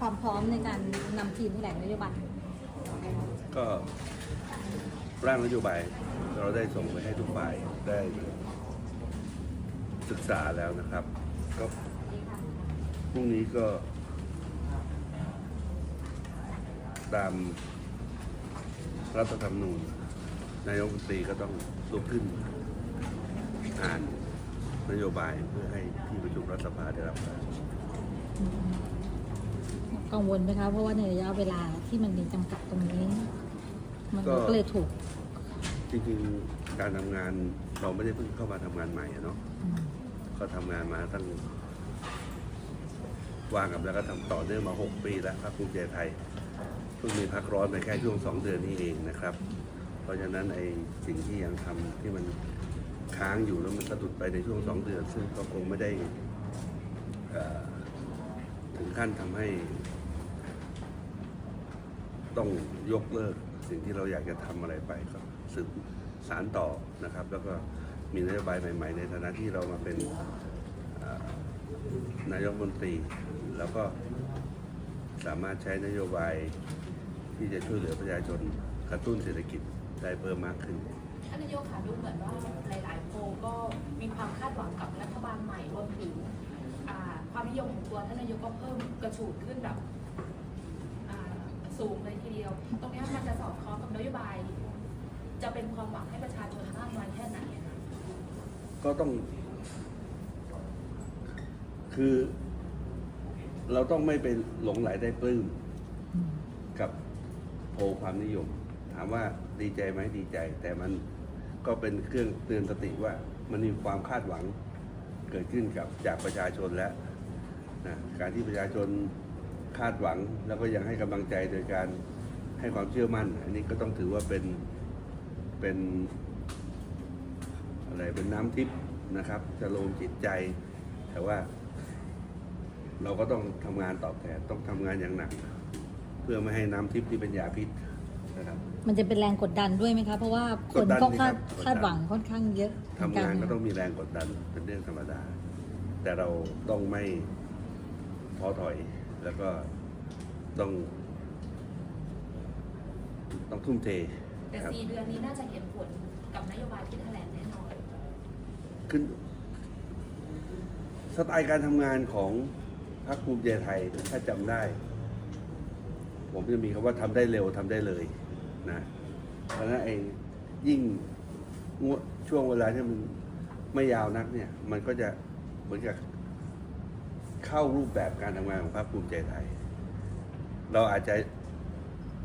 ความพร้อมในการนำทีมแถลงนโยบายก็ร่างนโยบายเราได้ส่งไปให้ทุกฝ่ายได้ศึกษาแล้วนะครับ ก็พรุ่งนี้ก็ ตามรัฐธรรมนูญนายกรัฐมนตรีก็ต้องลุกขึ้นอ่านนโยบายเพื่อให้ที่ประชุมรัฐสภาได้รับทราบ กังวลไหมคะเพราะว่าในระยะเวลาที่มันมีจำกัดตรงนี้ มันก็เลยถูกจริงๆการทำงานเราไม่ได้เพิ่งเข้ามาทำงานใหม่อะเนาะอืมก็ทำงานมาตั้งวางกับแล้วก็ทำต่อเนื่องมา 6 ปีแล้วครับภูมิใจไทยเพิ่งมีพักร้อนไปแค่ช่วง2เดือนนี้เองนะครับ เพราะฉะนั้นไอ้สิ่งที่ยังทำที่มันค้างอยู่แล้วมันสะดุดไปในช่วง2เดือน ซึ่งก็คงไม่ได้เอ่อถึงขั้นทำให้ ต้องยกเลิกสิ่งที่เราอยากจะทำอะไรไปก็สืบสารต่อนะครับ แล้วก็มีนโยบายใหม่ ๆ ในฐานะที่เรามาเป็นนายกมนตรี แล้วก็สามารถใช้นโยบายที่จะช่วยเหลือประชาชนกระตุ้นเศรษฐกิจได้เพิ่มมากขึ้นท่านนายกค่ะดูเหมือนว่าหลายๆโพลก็มีความคาดหวังกับรัฐบาลใหม่รวมถึงความนิยมของตัวท่านนายกก็เพิ่มกระฉูดขึ้นแบบ สูงเลยทีเดียว ตรงนี้มันจะสอดคล้องกับนโยบาย จะเป็นความหวังให้ประชาชนมากน้อยแค่ไหนอะคะก็ต้อง คือ เราต้องไม่เป็นหลงไหลได้ปลื้มอืมกับโพลความนิยม ถามว่าดีใจไหมดีใจ แต่มันก็เป็นเครื่องเตือนสติว่ามันมีความคาดหวังเกิดขึ้นกับจากประชาชนแล้วนะการที่ประชาชน คาดหวัง แล้วก็ยังให้กำลังใจโดยการให้ความเชื่อมั่น อันนี้ก็ต้องถือว่าเป็นเป็นอะไรเป็นน้ำทิพย์นะครับจะลงจิตใจ แต่ว่า เราก็ต้องทำงานตอบแทนต้องทำงานอย่างหนัก เพื่อไม่ให้น้ำทิพย์ที่เป็นยาพิษนะครับมันจะเป็นแรงกดดันด้วยไหมคะเพราะว่าคนกดดันก็สิครัคาบดกดดันคาดหวังค่อนข้างเยอะทำงานก็ต้องมีแรงกดดันเป็นเรื่องธรรมดา แต่เราต้องไม่ท้อถอย แล้วก็ต้อง ต้องทุ่มเทแต่ครับ สี่เดือนนี้น่าจะเห็นผลกับนโยบายที่แถลงแน่นอน ขึ้นสไตล์การทำงานของพรรคภูมิใจไทยถ้าจำได้ ผมจะมีคำว่าทำได้เร็วทำได้เลยนะเพราะฉะนั้นไอ้ยิ่งงวดช่วงเวลาที่มันไม่ยาวนักเนี่ย มันก็จะเหมือนกับ เข้ารูปแบบการทำงานของพรรคภูมิใจไทย เราอาจจะ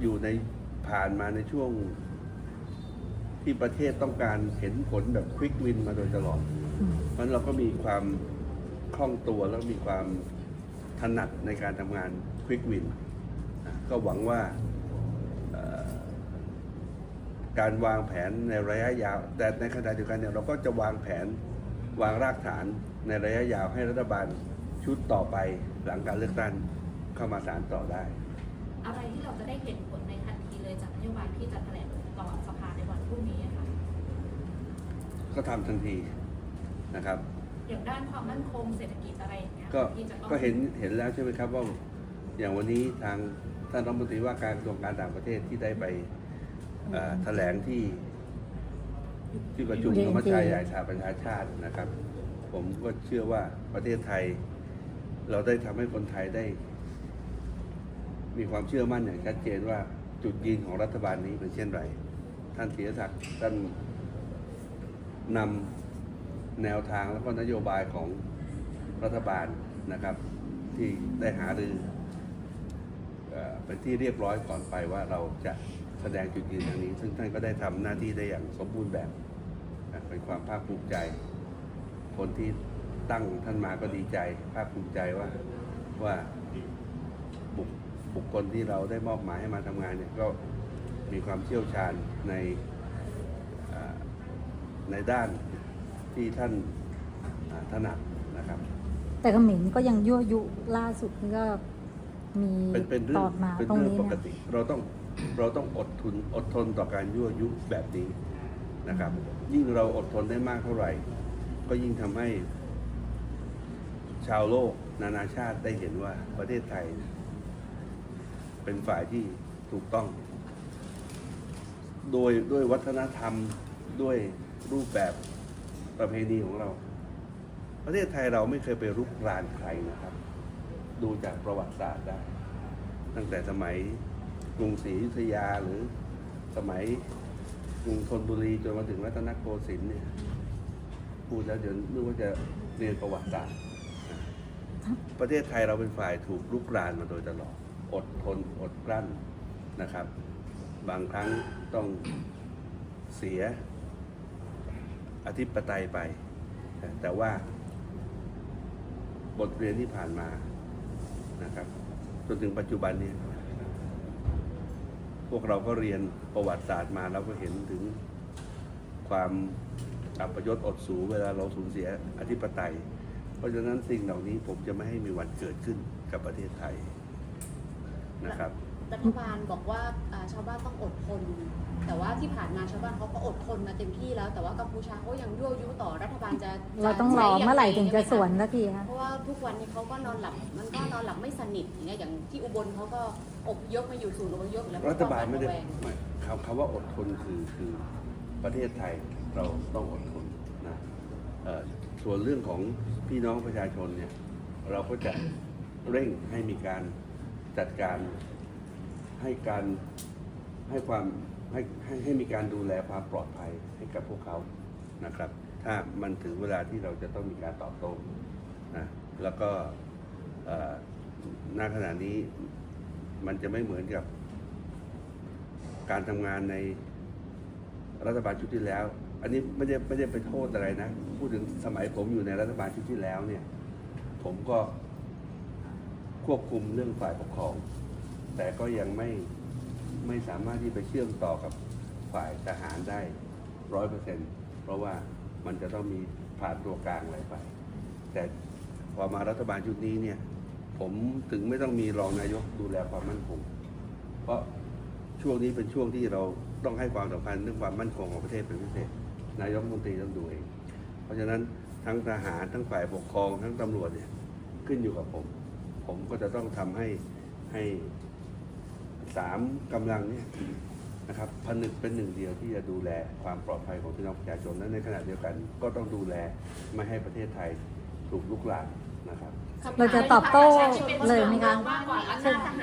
อยู่ในผ่านมาในช่วงที่ประเทศต้องการเห็นผลแบบควิกวินมาโดยตลอด เพราะนั้นเราก็มีความคล่องตัวแล้วมีความถนัดในการทำงานควิกวิน ก็หวังว่าการวางแผนในระยะยาว แต่ในขณะเดียวกันเนี่ยเราก็จะวางแผนวางรากฐานในระยะยาวให้รัฐบาล ชุดต่อไปหลังการเลือกตั้งเข้ามาสารต่อได้ อะไรที่เราจะได้เห็นผลในทันทีเลยจากนโยบายที่จะแถลงต่อสภาในวันพรุ่งนี้อะค่ะก็ทำทันทีนะครับ อย่างด้านความมั่นคงเศรษฐกิจอะไรอย่างเงี้ยก็ที่จะต้องก็เห็นเห็นแล้วใช่ไหมครับว่าอย่างวันนี้ทางท่านรัฐมนตรีว่าการกระทรวงการต่างประเทศที่ได้ไปเอ่อแถลงที่ ที่ประชุมธรรมชาติใหญ่สหประชาชาตินะครับ ผมก็เชื่อว่าประเทศไทย เราได้ทำให้คนไทยได้ มีความเชื่อมั่นอย่างชัดเจนว่าจุดยืนของรัฐบาลนี้เป็นเช่นไร ท่านธีรศักดิ์ท่านนำแนวทางแล้วก็นโยบายของรัฐบาลนะครับ ที่ได้หารือเอ่อเป็นที่เรียบร้อยก่อนไปว่าเราจะแสดงจุดยืนอย่างนี้ ซึ่งท่านก็ได้ทำหน้าที่ได้อย่างสมบูรณ์แบบ เป็นความภาคภูมิใจคนที่ ตั้งท่านมาก็ดีใจภาคภูมิใจว่าว่าบุคบุคคลที่เราได้มอบหมายให้มาทำงานเนี่ยก็มีความเชี่ยวชาญในเอ่อในด้านที่ท่านอ่าถนัดนะครับ แต่เขมิ้นก็ยังยั่วยุล่าสุดนี่ก็มีเป็นเป็นเรื่ตองอดมาเป็นตรงเรื่องนี้ปกนะติ เราต้องเราต้องอดทุนอดทนต่อการยั่วยุแบบนี้นะครับ ยิ่งเราอดทนได้มากเท่าไหร่ ก็ยิ่งทำให้ ชาวโลกนานาชาติได้เห็นว่าประเทศไทย เป็นฝ่ายที่ถูกต้อง โดยด้วยวัฒนธรรมด้วยรูปแบบประเพณีของเรา ประเทศไทยเราไม่เคยไปรุกรานใครนะครับ ดูจากประวัติศาสตร์ได้ ตั้งแต่สมัยกรุงศรีอยุธยาหรือสมัยกรุงธนบุรีจนมาถึงรัตนโกสินทร์เนี่ยพูดแล้วเดี๋ยวนึกว่าจะเรียนประวัติศาสตร์ ประเทศไทยเราเป็นฝ่ายถูกลุกรานมาโดยตลอด อดทนอดกลั้นนะครับ บางครั้งต้องเสียอธิปไตยไป แต่ว่าบทเรียนที่ผ่านมานะครับจนถึงปัจจุบันนี้ พวกเราก็เรียนประวัติศาสตร์มาเราก็เห็นถึงความอัปยศอดสูเวลาเราสูญเสียอธิปไตย เพราะฉะนั้นสิ่งเหล่านี้ผมจะไม่ให้มีวันเกิดขึ้นกับประเทศไทยนะครับ รัฐบาลบอกว่าอ่าชาวบ้านต้องอดทน แต่ว่าที่ผ่านมาชาวบ้านเขาก็อดทนมาเต็มที่แล้ว แต่ว่ากัมพูชาเขายังยั่วยุต่อรัฐบาลจะเราต้องรอเมื่อไหร่ถึงจะสวนสักทีคะเพราะว่าทุกวันนี้เขาก็นอนหลับ มันก็นอนหลับไม่สนิทอย่างเงี้ยอย่างที่อุบลเขาก็อพยพมาอยู่ศูนย์อพยพแล้วรัฐบาลไม่ได้คำคำว่าอดทนคือคือประเทศไทยเราต้องอดทน ส่วนเรื่องของพี่น้องประชาชนเนี่ยเราก็จะเร่งให้มีการจัดการให้การให้ความให้ให้ให้มีการดูแลความปลอดภัยให้กับพวกเขานะครับ ถ้ามันถึงเวลาที่เราจะต้องมีการตอบโต้นะแล้วก็ณขณะนี้มันจะไม่เหมือนกับการทำงานในรัฐบาลชุดที่แล้ว อันนี้ไม่ได้ไม่ได้ไปโทษอะไรนะ พูดถึงสมัยผมอยู่ในรัฐบาลชุดที่แล้วเนี่ย ผมก็ควบคุมเรื่องฝ่ายปกครอง แต่ก็ยังไม่ไม่สามารถที่ไปเชื่อมต่อกับฝ่ายทหารได้ร้อยเปอร์เซ็นเพราะว่ามันจะต้องมีผ่านตัวกลางอะไรไป แต่พอมารัฐบาลชุดนี้เนี่ย ผมถึงไม่ต้องมีรองนายกดูแลความมั่นคง เพราะช่วงนี้เป็นช่วงที่เราต้องให้ความสำคัญเรื่องความมั่นคงของประเทศเป็นพิเศษ นายกรัฐมนตรีต้องดูเอง เพราะฉะนั้นทั้งทหารทั้งฝ่ายปกครองทั้งตำรวจเนี่ยขึ้นอยู่กับผม ผมก็จะต้องทำให้ให้สามกำลังเนี่ยนะครับผนึกเป็นหนึ่งเดียวที่จะดูแลความปลอดภัยของพี่น้องประชาชนและในขณะเดียวกันก็ต้องดูแลไม่ให้ประเทศไทยถูกลุกลามนะครับ เราจะตอบโต้เลยไหมคะ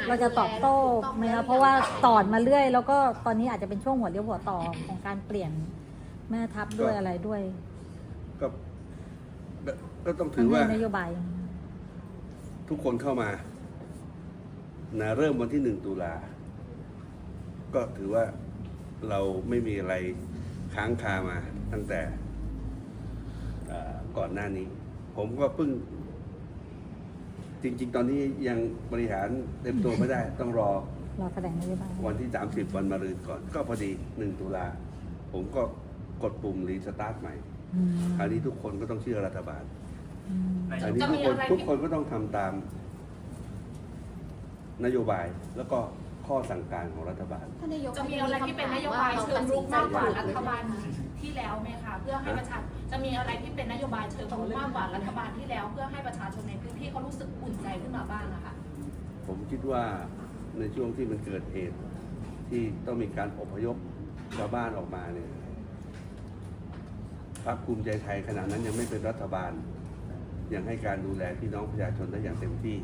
เราจะตอบโต้ไหมคะเพราะว่าตอดมาเรื่อย แล้วก็ตอนนี้อาจจะเป็นช่วงหัวเรียวหัวต่อของการเปลี่ยน แม่ทัพด้วยก็ อะไรด้วยก็ก็ก็ต้องทั้ถืงอในว่านโยบาย ทุกคนเข้ามานะเริ่มวันที่หนึ่งตุลา ก็ถือว่าเราไม่มีอะไรค้างคามาตั้งแต่เอ่อก่อนหน้านี้ ผมก็เพิ่ง จริง ๆ ตอนนี้ยังบริหารเต็มตัวไม่ได้ ต้องรอรอแสดงนโยบายวันที่ 30 วันมารืนก่อน ก็พอดี 1 ตุลา ผมก็ กดปุ่มรีสตาร์ทใหม่อืมคราวนี้ทุกคนก็ต้องเชื่อรัฐบาลอืมอันนี้ทุกคนทุกคนก็ต้องทำตาม นโยบายแล้วก็ข้อสั่งการของรัฐบาลท่านนายกจะมีอะไรที่เป็นนโยบายเชิงรุกมากกว่ารัฐบาลที่แล้วไหมคะเพื่อให้ประชาจะมีอะไรที่เป็นนโยบายเชิงรุกมากกว่ารัฐบาลที่แล้ว เพื่อให้ประชาชนในพื้นที่เขารู้สึกอุ่นใจขึ้นมาบ้างอะค่ะผมคิดว่าในช่วงที่มันเกิดเหตุที่ต้องมีการอพยพชาวบ้านออกมาเนี่ย พรรคภูมิใจไทยขณะนั้นยังไม่เป็นรัฐบาล ยังให้การดูแลพี่น้องประชาชนได้อย่างเต็มที่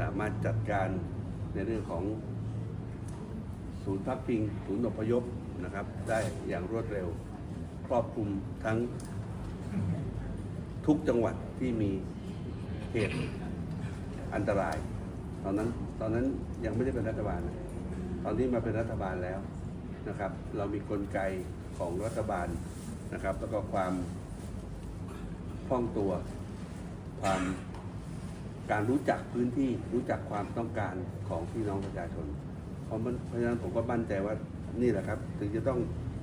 สามารถจัดการในเรื่องของศูนย์พักพิงศูนย์อพยพนะครับ ได้อย่างรวดเร็ว ครอบคลุมทั้งทุกจังหวัดที่มีเหตุอันตราย ตอนนั้นตอนนั้นยังไม่ได้เป็นรัฐบาล ตอนที่มาเป็นรัฐบาลแล้วนะครับ เรามีกลไกของรัฐบาล นะครับ แล้วก็ความคล่องตัว ความการรู้จักพื้นที่รู้จักความต้องการของพี่น้องประชาชน เพราะมันเพราะฉะนั้นผมก็มั่นใจว่านี่แหละครับ ถึงจะต้อง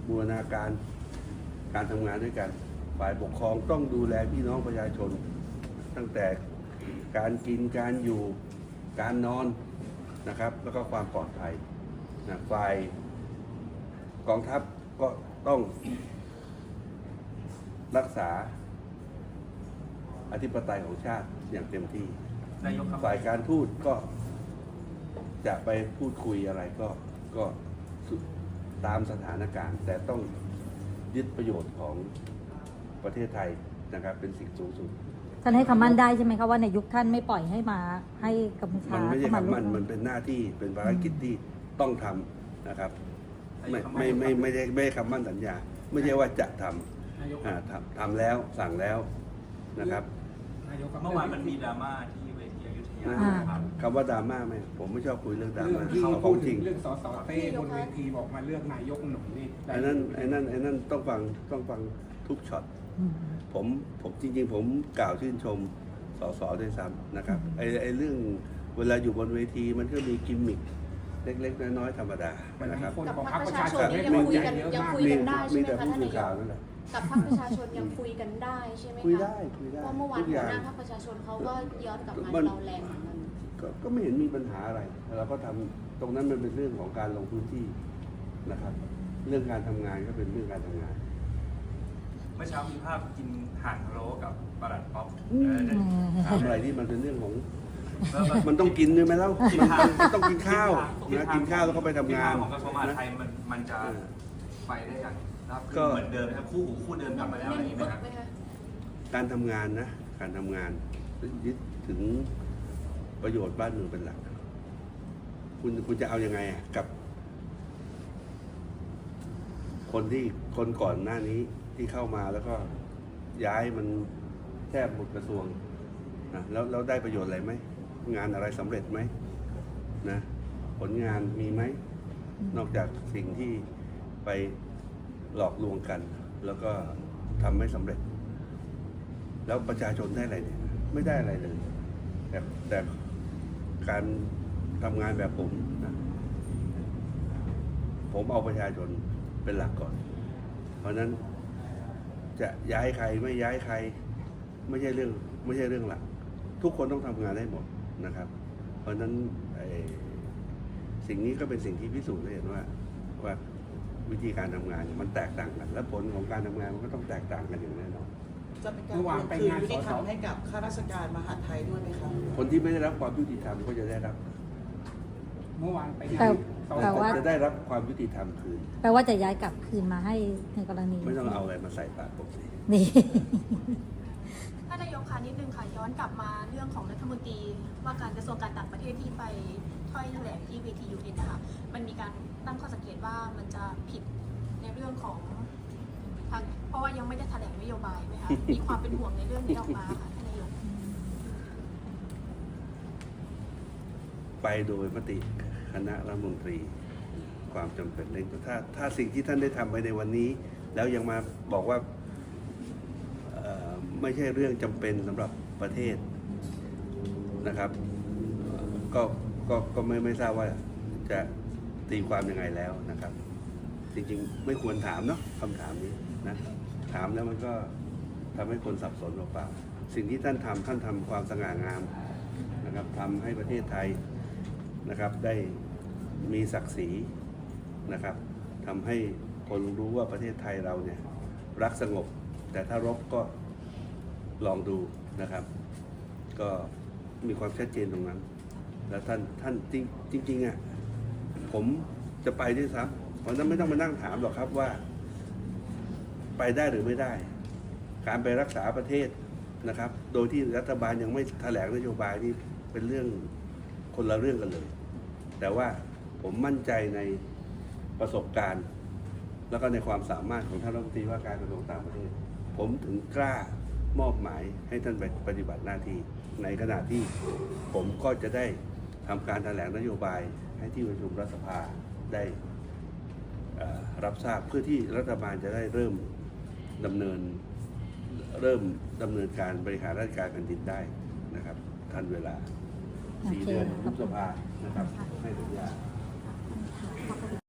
บูรณาการการทำงานด้วยกัน ฝ่ายปกครองต้องดูแลพี่น้องประชาชน ตั้งแต่การกินการอยู่การนอนนะครับ แล้วก็ความปลอดภัยนะฝ่ายกองทัพก็ต้อง รักษาอธิปไตยของชาติอย่างเต็มที่ นายกครับ ฝ่ายการทูตก็จะไปพูดคุยอะไรก็ก็สุดตามสถานการณ์ แต่ต้องยึดประโยชน์ของประเทศไทยนะครับเป็นสิ่งสูงสุด ท่านให้คำมั่นได้ใช่ไหมคะว่าในยุคท่านไม่ปล่อยให้มา ให้กัมพูชามันไม่ใช่เข้ามาคำมั่นร่วมันเป็นหน้าที่เป็นภารกิจที่ต้องทำนะครับ ไม่ไม่ไม่ไม่ได้ไม่ได้คำมั่นสัญญา ไม่ใช่ว่าจะท นายกำอ่าทำทำแล้วสั่งแล้วนะครับนายกครับเมื่อวานมันมีดราม่าที่เวทีอยุธยาอ่าครับคำว่าดราม่าไหมผมไม่ชอบคุยเรื่องดราเรื่องม่าที่เอาขพูอดงจถึริงงเรื่องสสเต้บนเวทีบอกมาเลือกนายกหนุ่มนี่ได้ไอ้นั่นไอ้นั่นไอ้นั่นต้องฟังต้องฟังทุกช็อต อืม ผมผมจริง ๆ ผมกล่าวชื่นชมสสด้วยซ้ำนะครับไอ้ไอ้เรื่องเวลาอยู่บนเวทีมันก็มีกิมมิคเล็ก ๆ น้อย ๆ ธรรมดามันนะครับคนกับของพพรรรรคคปประระชาชาชชนนนี่ให้ยังมีคุยกันเยอะยังมากคุย มีกันได้ใช่มีไหมแต่คะผู้ท่านสื่นาอยข่าวกนั่นแหละ กับพรรคประชาชนยังคุยกันได้ใช่ไหมคุยคะได้คุยได้เพราะเมื่อวานทุกหัอวย่าง หน้าพรรคประชาชนเขาก็ย้อนกลับมามัน เราแรงเหมือนกัน ก็ก็ไม่เห็นมีปัญหาอะไร เราก็ทำตรงนั้นมันเป็นเรื่องของการลงพื้นที่นะครับ เรื่องการทำงานก็เป็นเรื่องการทำงาน เมื่อเช้ามีภาพกินห่านพะโล้กับปลาดัดป๊อปอืมเออเดี๋ยวถามอะไรที่มันเป็นเรื่องของ แล้วแบบมันต้องกินด้วยไหมเล่ามันมันมันต้องกินข้าวนะกินข้าวแล้วก็ไปทำงานทิศทของกระทรวงมหาดนะ ไทยมันมันจะเออ ไปได้อย่าง รับก็ เหมือนเดิมนะครับคู่หูคู่เดิมกลับมาแล้วอะไรอย่างนี้ไหมครับไหมคะการทำงานนะ การทำงานยึดถึงประโยชน์บ้านเมืองเป็นหลัก คุณคุณจะเอายังไงอะกับ คนที่คนก่อนหน้านี้ที่เข้ามาแล้วก็ย้ายมันแทบหมดกระทรวงนะแล้วแล้วได้ประโยชน์อะไรไหมงานอะไรสำเร็จไหมนะ ผลงานมีไหม นอกจากสิ่งที่ไป หลอกลวงกัน แล้วก็ทำไม่สำเร็จ แล้วประชาชนได้อะไรเนี่ยไม่ได้อะไรเลย แต่แต่การทำงานแบบผมนะผมเอาประชาชนเป็นหลักก่อน เพราะนั้นจะย้ายใครไม่ย้ายใคร ไม่ใช่เรื่องไม่ใช่เรื่องหลัก ทุกคนต้องทำงานได้หมดนะครับ เพราะนั้นสิ่งนี้ก็เป็นสิ่งที่พิสูจน์ให้เห็นว่าว่า วิธีการทำงานเนี่ยมันแตกต่างกัน และผลของการทำงานมันก็ต้องแตกต่างกันอย่างแน่นอนจะเป็นการเมื่อวานไปคืนงานยุติธรรมสสให้กับข้าราชการมหาดไทยด้วยไหมคะคนที่ไม่ได้รับความยุติธรรมก็จะได้รับ เมื่อวานไปงาแต่นสแต่สว่าจะได้รับความยุติธรรมคืนแปลว่าจะย้ายกลับคืนมาให้ในกรณีไม่ต้องเอาอะไรมาใส่ปากผมสินี่ท่านนายกคะนิดนึงค่ะย้อนกลับมาเรื่องของรัฐมนตรีว่าการกระทรวงการต่างประเทศที่ไปถ้อยแถลงที่เวทียูเอ็นนะคะมันมีการ ตั้งข้อสังเกตว่ามันจะผิดในเรื่องของทางเพราะว่ายังไม่ได้แถลงนโยบายไหมคะมีความเป็นห่วงในเรื่องนี้ออกมาค่ะท่านนายกไปโดยมติคณะรัฐมนตรี ความจำเป็นเร่งด่วนถ้าถ้าสิ่งที่ท่านได้ทำไปในวันนี้ แล้วยังมาบอกว่าไม่ใช่เรื่องจำเป็นสำหรับประเทศนะครับ ก็ก็ก็ไม่ไม่ทราบว่าจะ ตีความยังไงแล้วนะครับ จริงๆ ไม่ควรถามเนาะคำถามนี้นะถามแล้วมันก็ทำให้คนสับสนเปล่าๆสิ่งที่ท่านทำท่านทำความสง่างามนะครับทำให้ประเทศไทยนะครับได้มีศักดิ์ศรีนะครับทำให้คนรู้ว่าประเทศไทยเราเนี่ยรักสงบ แต่ถ้ารบก็ลองดูนะครับ ก็มีความชัดเจนตรงนั้น แล้วท่านท่านจริงจริงๆอะ ผมจะไปด้วยซ้ำเพราะนั้นไม่ต้องมานั่งถามหรอกครับว่า ไปได้หรือไม่ได้ การไปรักษาประเทศนะครับ โดยที่รัฐบาลยังไม่แถลงนโยบายนี่เป็นเรื่องคนละเรื่องกันเลย แต่ว่าผมมั่นใจในประสบการณ์ แล้วก็ในความสามารถของท่านรัฐมนตรีว่าการกระทรวงต่างประเทศ ผมถึงกล้ามอบหมายให้ท่านไปปฏิบัติหน้าที่ในขณะที่ผมก็จะได้ทำการแถลงนโยบาย ให้ที่ประชุมรัฐสภาได้รับทราบเพื่อที่รัฐบาลจะได้เริ่มดำเนินเริ่มดำเนินการบริหารราชการแผ่นดินได้นะครับทันเวลาสี่เดือนขยุอบบคุสภานะครับให้สัญญาขอบคุณ